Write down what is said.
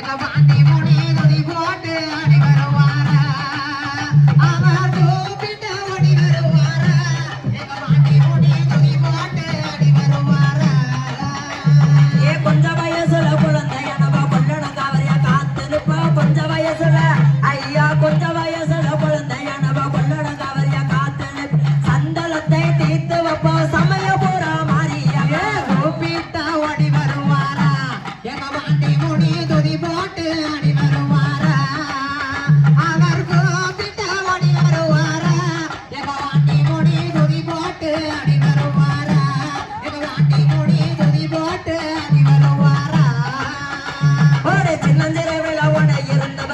Nagabaan na yung muli. சின்னஞ்சிற